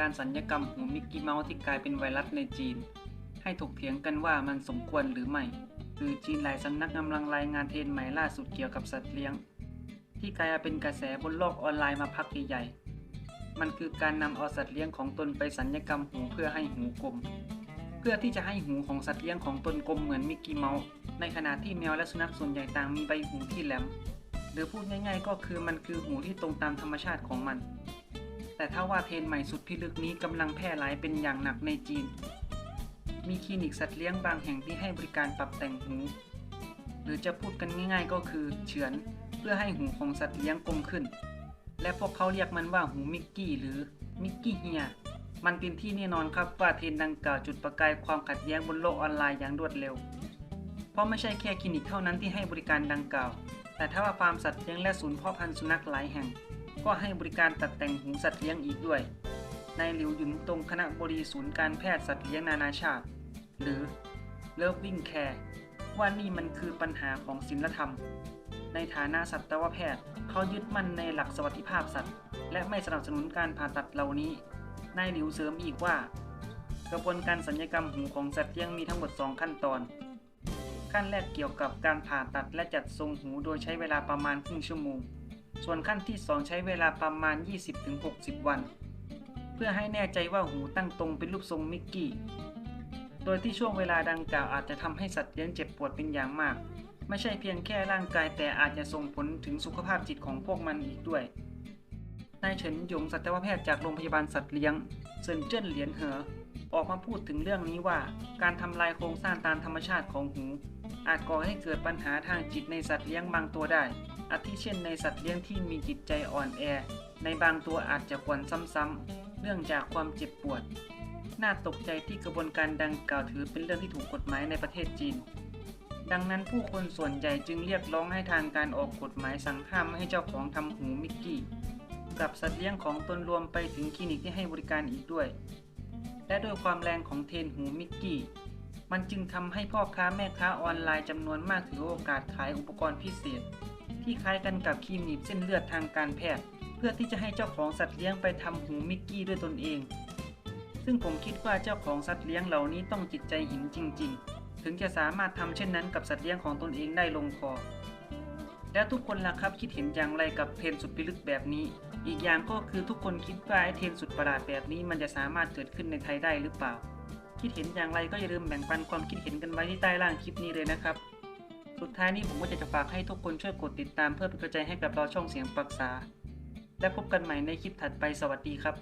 การสัญญกรรมหูมิกกี้เมาส์ที่กลายเป็นไวรัสในจีน ให้ถกเถียงกันว่ามันสมควรหรือไม่คือจีนหลายสำนักกำลังรายงานเทรนใหม่ล่าสุดเกี่ยวกับสัตว์เลี้ยง ที่กลายเป็นกระแสบนโลกออนไลน์มาพักใหญ่ๆมันคือการนำเอาสัตว์เลี้ยงของตนไปสัญญกรรมหูเพื่อให้หูกลม เพื่อที่จะให้หูของสัตว์เลี้ยงของตนกลมเหมือนมิกกี้เมาส์ในขณะที่แมวและสุนัขส่วนใหญ่ต่างมีใบหูที่แหลมหรือพูดง่ายๆ ก็คือมันคือหูที่ตรงตามธรรมชาติของมัน แต่ถ้าว่าเทรนใหม่สุดพิลึกนี้กำลังแพร่หลายเป็นอย่างหนักในจีน มีคลินิกสัตว์เลี้ยงบางแห่งที่ให้บริการปรับแต่งหู หรือจะพูดกันง่ายๆก็คือเฉือนเพื่อให้หูของสัตว์เลี้ยงกลมขึ้น และพวกเขาเรียกมันว่าหูมิกกี้หรือมิกกี้เฮีย มันเป็นที่แน่นอนครับว่าเทรนด์ดังกล่าวจุดประกายความขัดแย้งบนโลกออนไลน์อย่างรวดเร็ว เพราะไม่ใช่แค่คลินิกเท่านั้นที่ให้บริการดังกล่าว แต่ถ้าว่าฟาร์มสัตว์เลี้ยงและศูนย์เพาะพันธุ์สุนัขหลายแห่ง ก็ให้บริการตัดแต่งหูสัตว์เลี้ยงอีกด้วย นายหลิวหยุนตรงคณะบดีศูนย์การแพทย์สัตว์เลี้ยงนานาชาติ หรือ Loving Care ว่านี่มันคือปัญหาของศีลธรรม ในฐานะสัตวแพทย์เขายึดมั่นในหลักสวัสดิภาพสัตว์ และไม่สนับสนุนการผ่าตัดเหล่านี้ นายหลิวเสริมอีกว่า กระบวนการสัญญกรรมหูของสัตว์เลี้ยงมีทั้งหมด 2 ขั้นตอน ขั้นแรกเกี่ยวกับการผ่าตัดและจัดทรงหูโดยใช้เวลาประมาณครึ่งชั่วโมง ส่วนขั้นที่ 2 ใช้เวลาประมาณ 20-60 วัน เพื่อให้แน่ใจว่าหูตั้งตรงเป็นรูปทรงมิกกี้ โดยที่ช่วงเวลาดังกล่าวอาจจะทำให้สัตว์เลี้ยงเจ็บปวดเป็นอย่างมาก ไม่ใช่เพียงแค่ร่างกายแต่อาจจะส่งผลถึงสุขภาพจิตของพวกมันอีกด้วยนายเฉินหยงสัตวแพทย์จากโรงพยาบาลสัตว์เลี้ยงเซินเจิ้นเหลียนเหอ ออกมาพูดถึงเรื่องนี้ว่า การทำลายโครงสร้างตามธรรมชาติของหู อาจก่อให้เกิดปัญหาทางจิตในสัตว์เลี้ยงบางตัวได้ อาทิเช่นในสัตว์เลี้ยงที่มีจิตใจอ่อนแอ ในบางตัวอาจจะขวนซ้ำๆ เนื่องจากความเจ็บปวด น่าตกใจที่กระบวนการดังกล่าวถือเป็นเรื่องที่ถูกกฎหมายในประเทศจีน ดังนั้นผู้คนส่วนใหญ่จึงเรียกร้องให้ทางการออกกฎหมายสั่งห้ามไม่ให้เจ้าของทำหูมิกกี้กับสัตว์เลี้ยงของตนรวมไปถึงคลินิกที่ให้บริการอีกด้วย และด้วยความแรงของเทนหูมิกกี้ มันจึงทำให้พ่อค้าแม่ค้าออนไลน์จำนวนมากถือโอกาสขายอุปกรณ์พิเศษ ที่คล้ายกันกับครีมหนีบเส้นเลือดทางการแพทย์ เพื่อที่จะให้เจ้าของสัตว์เลี้ยงไปทำหูมิกกี้ด้วยตนเอง ซึ่งผมคิดว่าเจ้าของสัตว์เลี้ยงเหล่านี้ต้องจิตใจหินจริง ๆ ถึงจะสามารถทำเช่นนั้นกับสัตว์เลี้ยงของตนเองได้ลงคอ แล้วทุกคนล่ะครับคิดเห็นอย่างไรกับเทรนสุดพิลึกแบบนี้ อีกอย่างก็คือทุกคนคิดว่าไอเทรนสุดประหลาดแบบนี้มันจะสามารถเกิดขึ้นในไทยได้หรือเปล่า คิดเห็นอย่างไรก็อย่าลืมแบ่งปันความคิดเห็นกันไว้ที่ใต้ล่างคลิปนี้เลยนะครับ สุดท้ายนี้ผมก็จะฝากให้ทุกคนช่วยกดติดตามเพื่อเป็นกำลังใจให้กับเราช่องเสียงปรักษา และพบกันใหม่ในคลิปถัดไปสวัสดีครับ